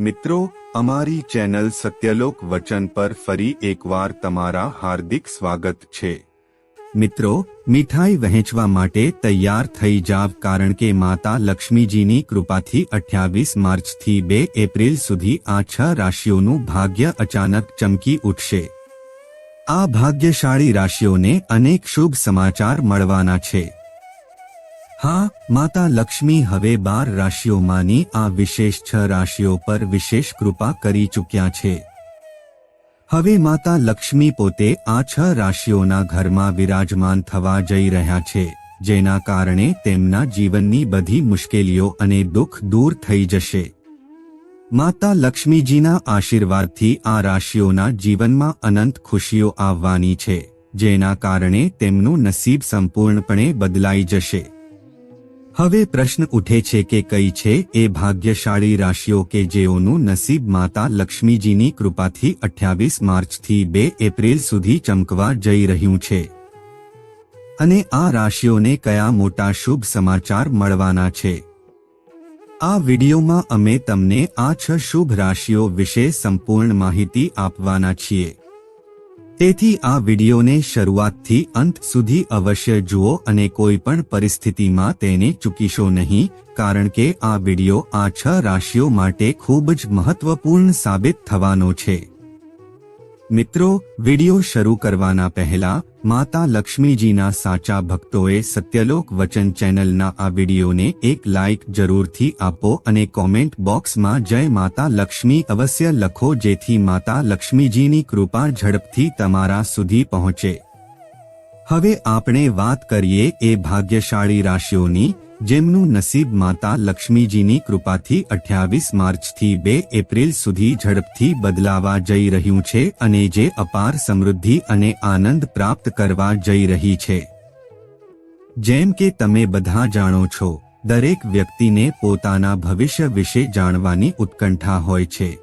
મિત્રો, અમારી ચેનલ સત્યલોક વચન પર ફરી એકવાર તમારા હાર્દિક સ્વાગત છે. મિત્રો, મીઠાઈ વહેંચવા માટે તૈયાર થઈ જાવ કારણ કે માતા લક્ષ્મીજીની કૃપાથી અઠ્યાવીસ માર્ચથી બે એપ્રિલ સુધી આ છ રાશિઓનું ભાગ્ય અચાનક ચમકી ઉઠશે. આ ભાગ્યશાળી રાશિઓને અનેક શુભ સમાચાર મળવાના છે. હા, માતા લક્ષ્મી હવે બાર રાશિઓમાંની આ વિશેષ છ રાશિઓ પર વિશેષ કૃપા કરી ચૂક્યા છે. હવે માતા લક્ષ્મી પોતે આ છ રાશિઓના ઘરમાં વિરાજમાન થવા જઈ રહ્યા છે, જેના કારણે તેમના જીવનની બધી મુશ્કેલીઓ અને દુઃખ દૂર થઈ જશે. માતા લક્ષ્મીજીના આશીર્વાદથી આ રાશિઓના જીવનમાં અનંત ખુશીઓ આવવાની છે, જેના કારણે તેમનું નસીબ સંપૂર્ણપણે બદલાઈ જશે. હવે પ્રશ્ન ઉઠે છે કે કઈ છે એ ભાગ્યશાળી રાશિઓ કે જેઓનું નસીબ માતા લક્ષ્મીજીની કૃપાથી અઠ્યાવીસ માર્ચથી બે એપ્રિલ સુધી ચમકવા જઈ રહ્યું છે. અને આ રાશિઓને કયા મોટા શુભ સમાચાર મળવાના છે? આ વિડીયોમાં અમે તમને આ છ શુભ રાશિઓ વિશે સંપૂર્ણ માહિતી આપવાના છીએ. તેથી આ વિડીયોને શરૂઆતથી અંત સુધી અવશ્ય જુઓ અને કોઈ પણ પરિસ્થિતિમાં તેને ચૂકીશો નહીં, કારણ કે આ વીડિયો આ છ રાશિઓ માટે ખૂબ જ મહત્વપૂર્ણ સાબિત થવાનો છે. મિત્રો, વિડિયો શરૂ કરવાના પહેલા, માતા લક્ષ્મીજીના સાચા ભક્તોએ સત્યલોક વચન ચેનલના આ વિડીયોને એક લાઇક જરૂરથી આપો અને કોમેન્ટ બોક્સમાં જય માતા લક્ષ્મી અવશ્ય લખો જેથી માતા લક્ષ્મીજીની કૃપા ઝડપથી તમારા સુધી પહોંચે. હવે આપણે વાત કરીએ એ ભાગ્યશાળી રાશિઓની, જેમનું નસીબ માતા લક્ષ્મીજીની કૃપાથી અઠ્યાવીસ માર્ચથી બે એપ્રિલ સુધી ઝડપથી બદલાવા જઈ રહ્યું છે અને જે અપાર સમૃદ્ધિ અને આનંદ પ્રાપ્ત કરવા જઈ રહી છે. જેમ કે તમે બધા જાણો છો, દરેક વ્યક્તિને પોતાના ભવિષ્ય વિશે જાણવાની ઉત્કંઠા હોય છે.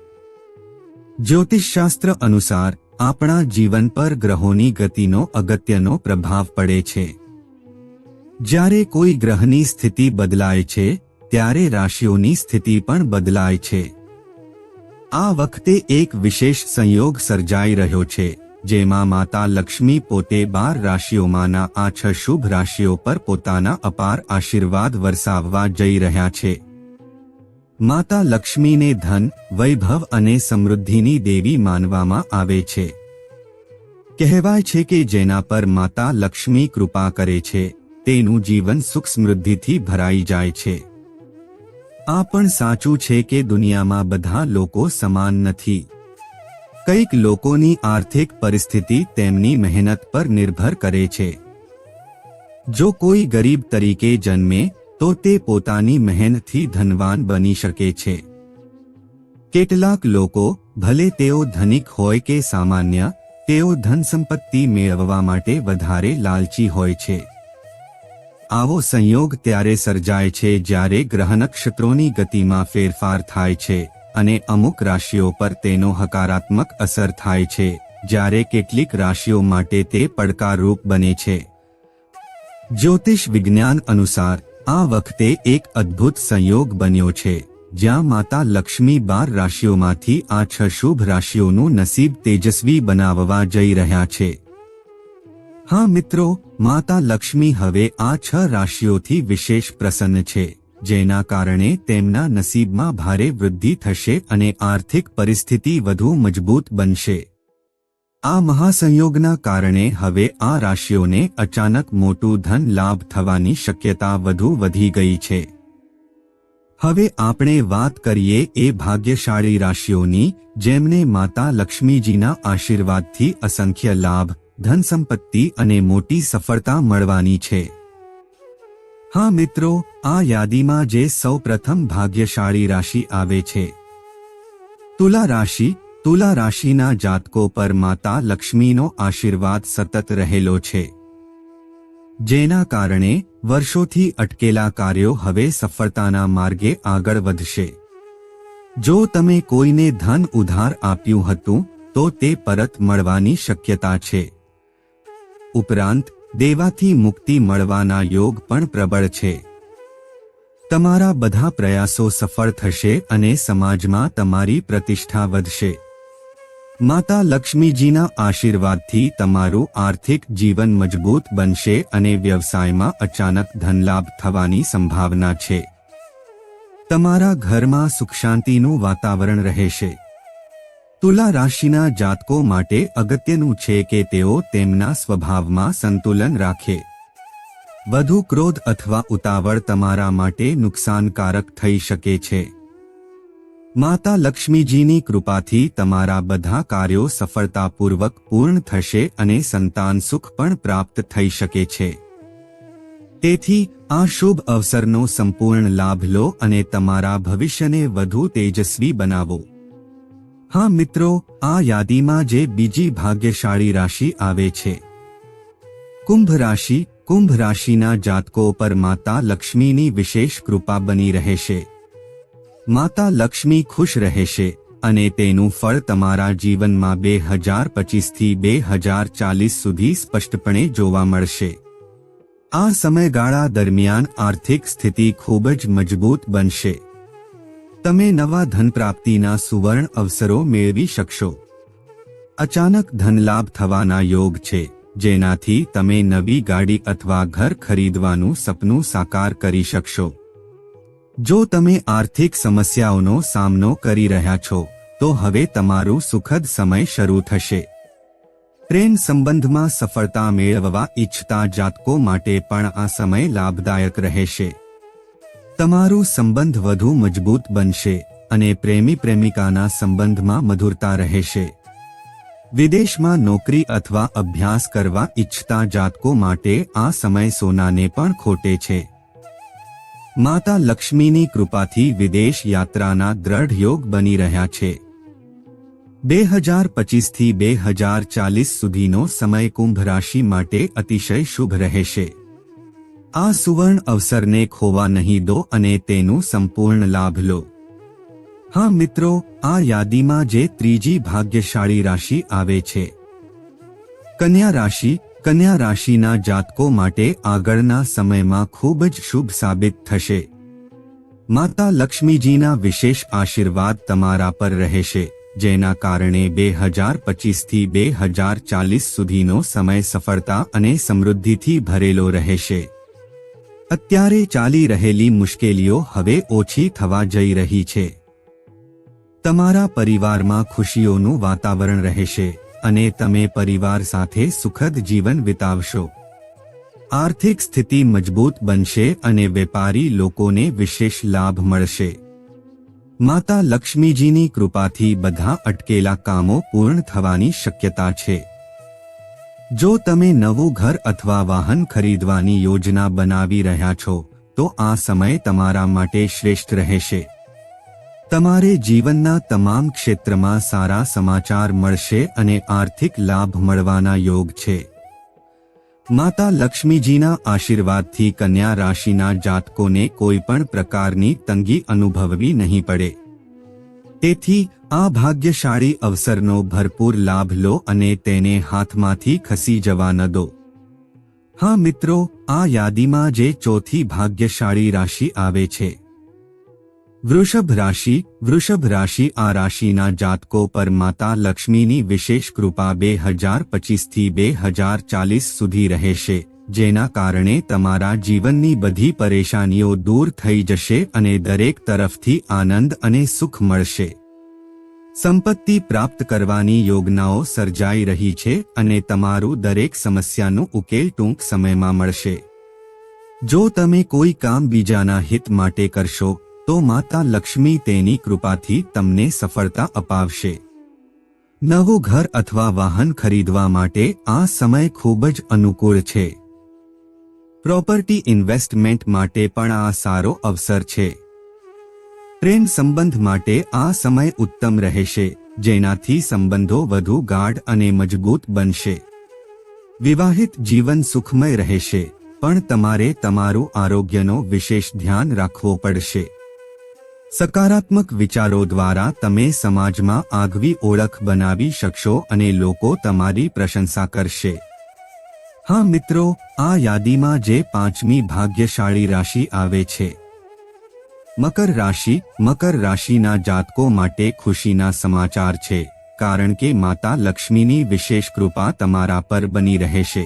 જ્યોતિષશાસ્ત્ર અનુસાર આપણા જીવન પર ગ્રહોની ગતિનો, અગત્યનો પ્રભાવ પડે છે. જ્યારે કોઈ ગ્રહની સ્થિતિ બદલાય છે, ત્યારે રાશિઓની સ્થિતિ પણ બદલાય છે. આ વખતે એક વિશેષ સંયોગ સર્જાઈ રહ્યો છે, જેમાં માતા લક્ષ્મી પોતે બાર રાશિઓમાંના આ છ શુભ રાશિઓ પર પોતાના અપાર આશીર્વાદ વરસાવવા જઈ રહ્યા છે. માતા લક્ષ્મીને ધન, વૈભવ અને સમૃદ્ધિની દેવી માનવામાં આવે છે. કહેવાય છે કે જેના પર માતા લક્ષ્મી કૃપા કરે છે, તેનું જીવન સુખ સમૃદ્ધિથી ભરાઈ જાય છે. આ પણ સાચું છે કે દુનિયામાં બધા લોકો સમાન નથી. કંઈક લોકોની આર્થિક પરિસ્થિતિ તેમની મહેનત પર નિર્ભર કરે છે. જો કોઈ ગરીબ તરીકે જન્મે તો તે પોતાની મહેનતથી ધનવાન બની શકે છે. કેટલાક લોકો, ભલે તેઓ ધનિક હોય કે સામાન્ય, તેઓ ધન સંપત્તિ મેળવવા માટે વધારે લાલચી હોય છે. આવો સંયોગ ત્યારે સર્જાય છે જ્યારે ગ્રહ નક્ષત્રોની ગતિમાં ફેરફાર થાય છે અને અમુક રાશિઓ પર તેનો હકારાત્મક અસર થાય છે, જ્યારે કેટલીક રાશિઓ માટે તે પડકારરૂપ બને છે. જ્યોતિષ વિજ્ઞાન અનુસાર આ વખતે એક અદ્ભુત સંયોગ બન્યો છે, જ્યાં માતા લક્ષ્મી બાર રાશિઓમાંથી આ છ શુભ રાશિઓનું નસીબ તેજસ્વી બનાવવા જઈ રહ્યા છે. હા મિત્રો, માતા લક્ષ્મી હવે આ છ રાશિઓથી વિશેષ પ્રસન્ન છે, જેના કારણે તેમના નસીબમાં ભારે વૃદ્ધિ થશે અને આર્થિક પરિસ્થિતિ વધુ મજબૂત બનશે. આ મહાસંયોગના કારણે હવે આ રાશિઓને અચાનક મોટું ધન લાભ થવાની શક્યતા વધુ વધી ગઈ છે. હવે આપણે વાત કરીએ એ ભાગ્યશાળી રાશિઓની, જેમને માતા લક્ષ્મીજીના આશીર્વાદથી અસંખ્ય લાભ, ધન સંપત્તિ અને મોટી સફળતા મળવાની છે. હા મિત્રો, આ યાદીમાં જે સૌપ્રથમ ભાગ્યશાળી રાશિ આવે છે. તુલા રાશિ તુલા રાશિના જાતકો પર માતા લક્ષ્મીનો આશીર્વાદ સતત રહેલો છે. જેના કારણે વર્ષોથી અટકેલા કાર્યો હવે સફળતાના માર્ગે આગળ વધશે. જો તમે કોઈને ધન ઉધાર આપ્યું હતું, તો તે પરત મળવાની શક્યતા છે. ઉપરાંત, દેવાથી મુક્તિ મળવાના યોગ પણ પ્રબળ છે. તમારા બધા પ્રયાસો સફળ થશે અને સમાજમાં તમારી પ્રતિષ્ઠા વધશે. માતા લક્ષ્મીજીના આશીર્વાદથી તમારું આર્થિક જીવન મજબૂત બનશે અને વ્યવસાયમાં અચાનક ધનલાભ થવાની સંભાવના છે. તમારા ઘરમાં સુખ શાંતિનું વાતાવરણ રહેશે. તુલા રાશિના જાતકો માટે અગત્યનું છે કે તેઓ તેમના સ્વભાવમાં સંતુલન રાખે. વધુ ક્રોધ અથવા ઉતાવળ તમારા માટે નુકસાનકારક થઈ શકે છે. માતા લક્ષ્મીજીની કૃપાથી તમારા બધા કાર્યો સફળતાપૂર્વક પૂર્ણ થશે અને સંતાન સુખ પણ પ્રાપ્ત થઈ શકે છે. તેથી, આ શુભ અવસરનો સંપૂર્ણ લાભ લો અને તમારા ભવિષ્યને વધુ તેજસ્વી બનાવો. હા મિત્રો, આ યાદીમાં જે બીજી ભાગ્યશાળી રાશિ આવે છે. કુંભ રાશિ, કુંભ રાશિના જાતકો પર માતા લક્ષ્મીની વિશેષ કૃપા બની રહેશે. માતા લક્ષ્મી ખુશ રહેશે અને તેનું ફળ તમારા જીવનમાં બે હજાર પચીસથી બે હજાર ચાલીસ સુધી સ્પષ્ટપણે જોવા મળશે. આ સમયગાળા દરમિયાન આર્થિક સ્થિતિ ખૂબ જ મજબૂત બનશે. તમે નવા ધન પ્રાપ્તિના સુવર્ણ અવસરો મેળવી શકશો. અચાનક ધનલાભ થવાના યોગ છે, જેનાથી તમે નવી ગાડી અથવા ઘર ખરીદવાનું સપનું સાકાર કરી શકશો. જો તમે આર્થિક સમસ્યાઓનો સામનો કરી રહ્યા છો, તો હવે તમારું સુખદ સમય શરૂ થશે. પ્રેમ સંબંધમાં સફળતા મેળવવા ઈચ્છતા જાતકો માટે પણ આ સમય લાભદાયક રહેશે. તમારું સંબંધ વધુ મજબૂત બનશે અને પ્રેમી પ્રેમિકાના સંબંધમાં મધુરતા રહેશે. વિદેશમાં નોકરી અથવા અભ્યાસ કરવા ઈચ્છતા જાતકો માટે આ સમય સોનાને પણ ખોટે છે. માતા લક્ષ્મીની કૃપાથી વિદેશ યાત્રાના દ્રઢ યોગ બની રહ્યા છે. બે હજાર પચીસથી બે હજાર ચાલીસ સુધીનો સમય કુંભ રાશિ માટે અતિશય શુભ રહેશે. આ સુવર્ણ અવસરને ખોવા નહીં દો અને તેનું સંપૂર્ણ લાભ લો. હા મિત્રો, આ યાદીમાં જે ત્રીજી ભાગ્યશાળી રાશિ આવે છે. કન્યા રાશિ કન્યા રાશિના જાતકો માટે આગળના સમયમાં ખૂબ જ શુભ સાબિત થશે. માતા લક્ષ્મીજીના વિશેષ આશીર્વાદ તમારા પર રહેશે, જેના કારણે બે હજાર પચીસથી બે હજાર ચાલીસ સુધીનો સમય સફળતા અને સમૃદ્ધિથી ભરેલો રહેશે. અત્યારે ચાલી રહેલી મુશ્કેલીઓ હવે ઓછી થવા જઈ રહી છે. તમારા પરિવારમાં ખુશીઓનું વાતાવરણ રહેશે. અને તમે પરિવાર સાથે સુખદ જીવન વિતાવશો. આર્થિક સ્થિતિ મજબૂત બનશે અને વેપારી લોકોને વિશેષ લાભ મળશે. માતા લક્ષ્મીજીની કૃપાથી બધા અટકેલા કામો પૂર્ણ થવાની શક્યતા છે. જો તમે નવું ઘર અથવા વાહન ખરીદવાની યોજના બનાવી રહ્યા છો, તો આ સમય તમારા માટે શ્રેષ્ઠ રહેશે. તમારે જીવનના તમામ ક્ષેત્રમાં સારા સમાચાર મળશે અને આર્થિક લાભ મળવાના યોગ છે. માતા લક્ષ્મીજીના આશીર્વાદથી કન્યા રાશિના જાતકોને કોઈ પણ પ્રકારની તંગી અનુભવવી નહીં પડે. તેથી, આ ભાગ્યશાળી અવસરનો ભરપૂર લાભ લો અને તેને હાથમાંથી ખસી જવા ન દો. હા મિત્રો, આ યાદીમાં જે ચોથી ભાગ્યશાળી રાશિ આવે છે. વૃષભ રાશિ વૃષભ રાશિ આ રાશિના જાતકો પર માતા લક્ષ્મીની વિશેષ કૃપા બે હજાર પચીસથી બે હજાર ચાલીસ સુધી રહેશે, જેના કારણે તમારા જીવનની બધી પરેશાનીઓ દૂર થઈ જશે અને દરેક તરફથી આનંદ અને સુખ મળશે. સંપત્તિ પ્રાપ્ત કરવાની યોજનાઓ સર્જાઈ રહી છે અને તમારું દરેક સમસ્યાનું ઉકેલ ટૂંક સમયમાં મળશે. જો તમે કોઈ કામ બીજાના હિત માટે કરશો તો માતા લક્ષ્મી તેની કૃપાથી તમને સફળતા અપાવશે. નવું ઘર અથવા વાહન ખરીદવા માટે આ સમય ખૂબ જ અનુકૂળ છે. પ્રોપર્ટી ઇન્વેસ્ટમેન્ટ માટે પણ આ સારો અવસર છે. પ્રેમ સંબંધ માટે આ સમય ઉત્તમ રહેશે, જેનાથી સંબંધો વધુ ગાઢ અને મજબૂત બનશે. વિવાહિત જીવન સુખમય રહેશે, પણ તમારે તમારું આરોગ્યનો વિશેષ ધ્યાન રાખવો પડશે. સકારાત્મક વિચારો દ્વારા તમે સમાજમાં આગવી ઓળખ બનાવી શકશો અને લોકો તમારી પ્રશંસા કરશે. હા મિત્રો, આ યાદીમાં જે પાંચમી ભાગ્યશાળી રાશિ આવે છે. મકર રાશિ, મકર રાશિના જાતકો માટે ખુશીના સમાચાર છે, કારણ કે માતા લક્ષ્મીની વિશેષ કૃપા તમારા પર બની રહેશે.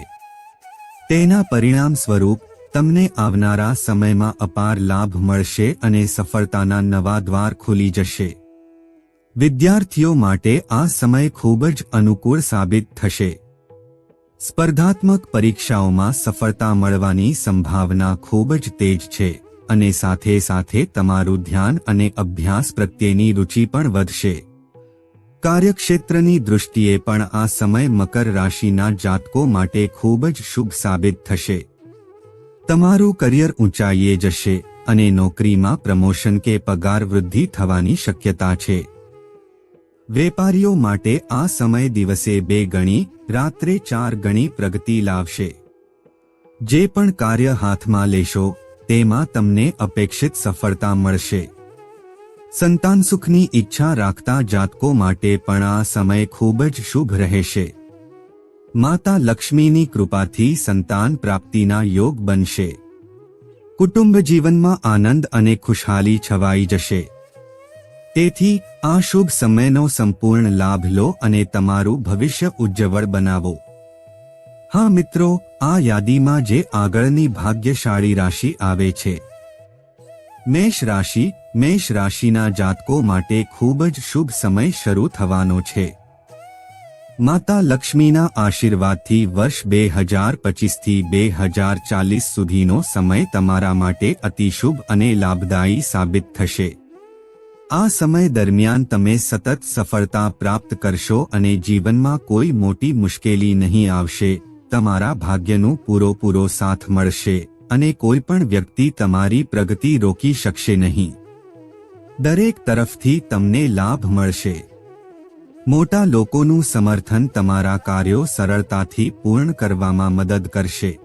તેના પરિણામ સ્વરૂપ તમને આવનારા સમયમાં અપાર લાભ મળશે અને સફળતાના નવા દ્વાર ખુલી જશે. વિદ્યાર્થીઓ માટે આ સમય ખૂબ જ અનુકૂળ સાબિત થશે. સ્પર્ધાત્મક પરીક્ષાઓમાં સફળતા મળવાની સંભાવના ખૂબ જ તેજ છે અને સાથે સાથે તમારું ધ્યાન અને અભ્યાસ પ્રત્યેની રુચિ પણ વધશે. કાર્યક્ષેત્રની દૃષ્ટિએ પણ આ સમય મકર રાશિના જાતકો માટે ખૂબ જ શુભ સાબિત થશે. તમારું કરિયર ઊંચાઈએ જશે અને નોકરીમાં પ્રમોશન કે પગાર વૃદ્ધિ થવાની શક્યતા છે. વેપારીઓ માટે આ સમય દિવસે બે ગણી, રાત્રે ચાર ગણી પ્રગતિ લાવશે. જે પણ કાર્ય હાથમાં લેશો, તેમાં તમને અપેક્ષિત સફળતા મળશે. સંતાન સુખની ઈચ્છા રાખતા જાતકો માટે પણ આ સમય ખૂબ જ શુભ રહેશે. માતા લક્ષ્મીની કૃપાથી સંતાન પ્રાપ્તિના યોગ બનશે. કુટુંબ જીવનમાં આનંદ અને ખુશહાલી છવાઈ જશે. તેથી આ શુભ સમયનો સંપૂર્ણ લાભ લો અને તમારું ભવિષ્ય ઉજ્જવળ બનાવો. હા મિત્રો, આ યાદીમાં જે આગળની ભાગ્યશાળી રાશિ આવે છે. મેષ રાશિ, મેષ રાશિના જાતકો માટે ખૂબ જ શુભ સમય શરૂ થવાનો છે. માતા લક્ષ્મીના આશીર્વાદથી વર્ષ બે હજાર પચીસથી બે હજાર ચાલીસ સુધીનો સમય તમારા માટે અતિશુભ અને લાભદાયી સાબિત થશે. આ સમય દરમિયાન તમે સતત સફળતા પ્રાપ્ત કરશો અને જીવનમાં કોઈ મોટી મુશ્કેલી નહીં આવશે, તમારા ભાગ્યનું પૂરોપૂરો સાથ મળશે અને કોઈ પણ વ્યક્તિ તમારી પ્રગતિ રોકી શકશે નહીં. દરેક તરફથી તમને લાભ મળશે. મોટા લોકોનું સમર્થન તમારા કાર્યો સરળતાથી પૂર્ણ કરવામાં મદદ કરશે.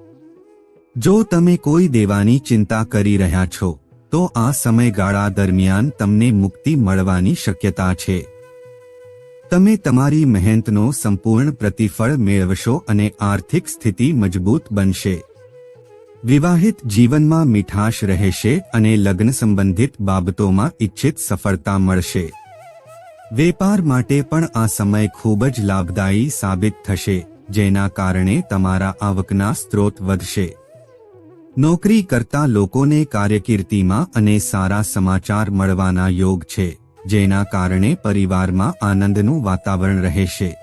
જો તમે કોઈ દેવાની ચિંતા કરી રહ્યા છો, તો આ સમયગાળા દરમિયાન તમને મુક્તિ મળવાની શક્યતા છે. તમે તમારી મહેનતનો સંપૂર્ણ પ્રતિફળ મેળવશો અને આર્થિક સ્થિતિ મજબૂત બનશે. વિવાહિત જીવનમાં મીઠાશ રહેશે અને લગ્ન સંબંધિત બાબતોમાં ઇચ્છિત સફળતા મળશે. વેપાર માટે પણ આ સમય ખૂબ જ લાભદાયી સાબિત થશે, જેના કારણે તમારા આવકના સ્ત્રોત વધશે. નોકરી કરતા લોકોને કાર્યકીર્તિમાં અને સારા સમાચાર મળવાના યોગ છે, જેના કારણે પરિવારમાં આનંદનું વાતાવરણ રહેશે.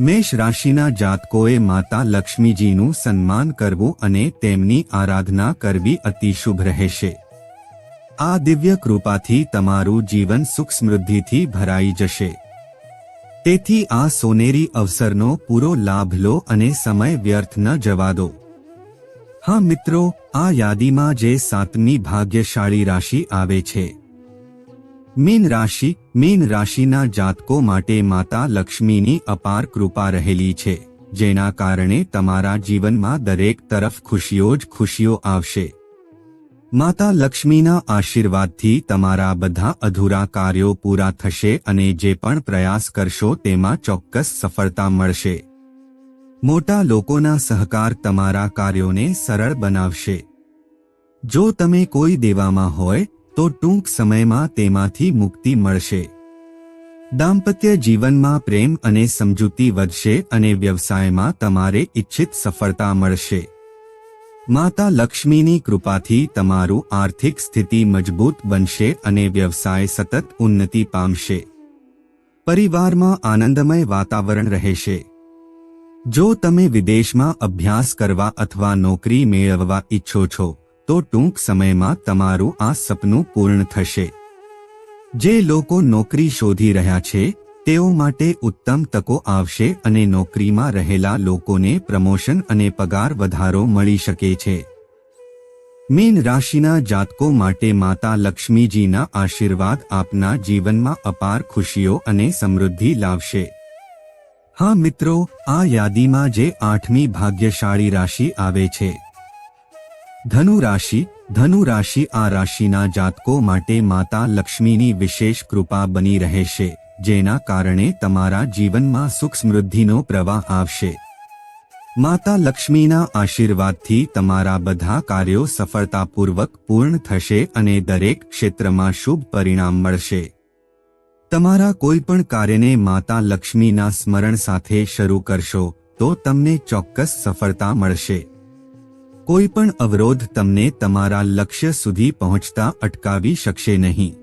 મેષ રાશિના જાતકોએ માતા લક્ષ્મીજીનું સન્માન કરવું અને તેમની આરાધના કરવી અતિશુભ રહેશે. આ દિવ્ય કૃપાથી તમારું જીવન સુખ સમૃદ્ધિથી ભરાઈ જશે. તેથી આ સોનેરી અવસરનો પૂરો લાભ લો અને સમય વ્યર્થ ન જવા દો. હા મિત્રો, આ યાદીમાં જે સાતમી ભાગ્યશાળી રાશિ આવે છે. મીન રાશિ, મીન રાશિના જાતકો માટે માતા લક્ષ્મીની અપાર કૃપા રહેલી છે, જેના કારણે તમારા જીવનમાં દરેક તરફ ખુશીઓ જ ખુશીઓ આવશે. માતા લક્ષ્મીના આશીર્વાદથી તમારા બધા અધૂરા કાર્યો પૂરા થશે અને જે પણ પ્રયાસ કરશો તેમાં ચોક્કસ સફળતા મળશે. મોટા લોકોના સહકાર તમારા કાર્યોને સરળ બનાવશે. જો તમે કોઈ દેવામાં હોય, તો ટૂંક સમયમાં તેમાંથી મુક્તિ મળશે. દાંપત્ય જીવનમાં પ્રેમ અને સમજૂતી વધશે અને વ્યવસાયમાં તમારે ઇચ્છિત સફળતા મળશે. માતા લક્ષ્મીની કૃપાથી તમારું આર્થિક સ્થિતિ મજબૂત બનશે અને વ્યવસાય સતત ઉન્નતિ પામશે. પરિવારમાં આનંદમય વાતાવરણ રહેશે. જો તમે વિદેશમાં અભ્યાસ કરવા અથવા નોકરી મેળવવા ઈચ્છો છો, તો ટૂંક સમયમાં તમારું આ સપનું પૂર્ણ થશે. જે લોકો નોકરી શોધી રહ્યા છે તેઓ માટે ઉત્તમ તકો આવશે અને નોકરીમાં રહેલા લોકોને પ્રમોશન અને પગાર વધારો મળી શકે છે. મીન રાશિના જાતકો માટે માતા લક્ષ્મીજીના આશીર્વાદ આપના જીવનમાં અપાર ખુશીઓ અને સમૃદ્ધિ લાવશે. હા મિત્રો, આ યાદીમાં જે આઠમી ભાગ્યશાળી રાશિ આવે છે. ધનુ રાશિ ધનુ રાશિ આ રાશિના જાતકો માટે માતા લક્ષ્મીની વિશેષ કૃપા બની રહેશે. જેના કારણે તમારા જીવનમાં સુખ સમૃદ્ધિનો પ્રવાહ આવશે. માતા લક્ષ્મીના આશીર્વાદથી તમારા બધા કાર્યો સફળતાપૂર્વક પૂર્ણ થશે અને દરેક ક્ષેત્રમાં શુભ પરિણામ મળશે. તમારા કોઈ પણ કાર્યને માતા લક્ષ્મીના સ્મરણ સાથે શરૂ કરશો, તો તમને ચોક્કસ સફળતા મળશે. કોઈ પણ અવરોધ તમને તમારા લક્ષ્ય સુધી પહોંચતા અટકાવી શકશે નહીં.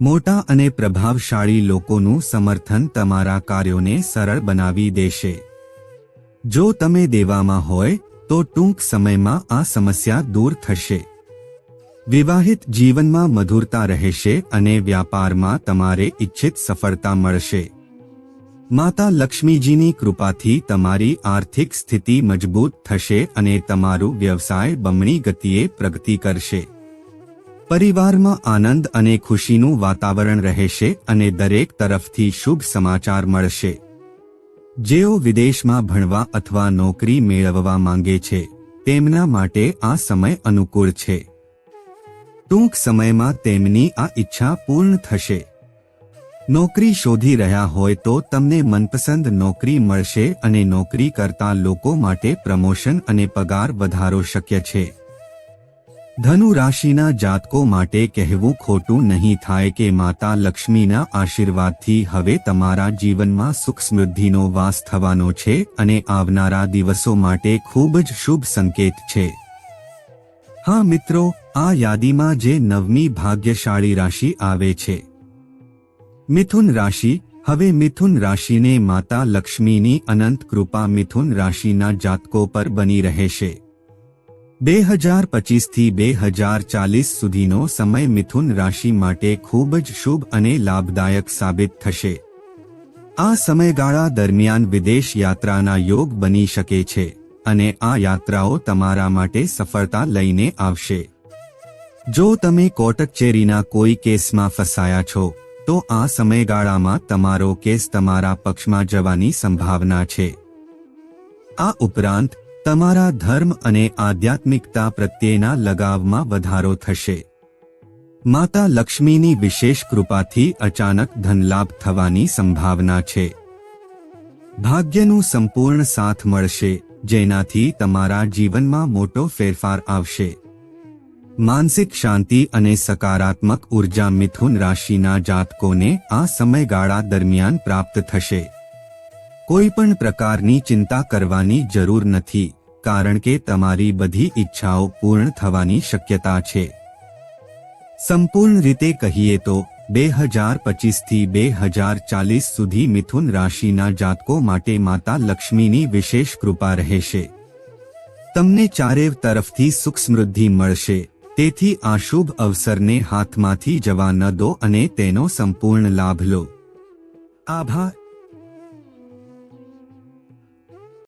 મોટા અને પ્રભાવશાળી લોકોનું સમર્થન તમારા કાર્યોને સરળ બનાવી દેશે. જો તમે દેવામાં હોય, તો ટૂંક સમયમાં આ સમસ્યા દૂર થશે. વિવાહિત જીવનમાં મધુરતા રહેશે અને વ્યાપારમાં તમારે ઇચ્છિત સફળતા મળશે. માતા લક્ષ્મીજીની કૃપાથી તમારી આર્થિક સ્થિતિ મજબૂત થશે અને તમારું વ્યવસાય બમણી ગતિએ પ્રગતિ કરશે. પરિવારમાં આનંદ અને ખુશીનું વાતાવરણ રહેશે અને દરેક તરફથી શુભ સમાચાર મળશે. જેઓ વિદેશમાં ભણવા અથવા નોકરી મેળવવા માંગે છે, તેમના માટે આ સમય અનુકૂળ છે. ટૂંક સમયમાં તેમની આ ઈચ્છા પૂર્ણ થશે. નોકરી શોધી રહ્યા હોય તો તમને મનપસંદ નોકરી મળશે અને નોકરી કરતા લોકો માટે પ્રમોશન અને પગાર વધારો શક્ય છે. ધનુ રાશિના જાતકો માટે કહેવું ખોટું નહીં થાય કે માતા લક્ષ્મીના આશીર્વાદથી હવે તમારા જીવનમાં સુખ સમૃદ્ધિનો વાસ થવાનો છે અને આવનારા દિવસો માટે ખૂબ જ શુભ સંકેત છે. હા મિત્રો, આ યાદીમાં જે નવમી ભાગ્યશાળી રાશિ આવે છે. મિથુન રાશિ, હવે મિથુન રાશિને માતા લક્ષ્મીની અનંત કૃપા મિથુન રાશિના જાતકો પર બની રહેશે. બે હજાર પચીસથી બે હજાર ચાલીસ સુધીનો સમય મિથુન રાશિ માટે ખૂબ જ શુભ અને લાભદાયક સાબિત થશે. આ સમયગાળા દરમિયાન વિદેશ યાત્રાના યોગ બની શકે છે અને આ યાત્રાઓ તમારા માટે સફળતા લઈને આવશે. જો તમે કોટકચેરીના કોઈ કેસમાં ફસાયા છો, તો આ સમયગાળામાં તમારો કેસ તમારા પક્ષમાં જવાની સંભાવના છે. આ ઉપરાંત તમારા ધર્મ અને આધ્યાત્મિકતા પ્રત્યેના લગાવમાં વધારો થશે. માતા લક્ષ્મીની વિશેષ કૃપાથી અચાનક ધનલાભ થવાની સંભાવના છે. ભાગ્યનું સંપૂર્ણ સાથ મળશે, જેનાથી તમારા જીવનમાં મોટો ફેરફાર આવશે. માનસિક શાંતિ અને સકારાત્મક ઊર્જા મિથુન રાશિના જાતકોને આ સમયગાળા દરમિયાન પ્રાપ્ત થશે. કોઈ પણ પ્રકારની ચિંતા કરવાની જરૂર નથી, કારણ કે તમારી બધી ઈચ્છાઓ પૂર્ણ થવાની શક્યતા છે. સંપૂર્ણ રીતે કહીએ તો, બે હજાર પચીસથી બે હજાર ચાલીસ સુધી મિથુન રાશિના જાતકો માટે માતા લક્ષ્મીની વિશેષ કૃપા રહેશે. તમને ચારેવ તરફથી સુખ સમૃદ્ધિ મળશે, તેથી આ શુભ અવસરને હાથમાંથી જવા ન દો અને તેનો સંપૂર્ણ લાભ લો. આભાર.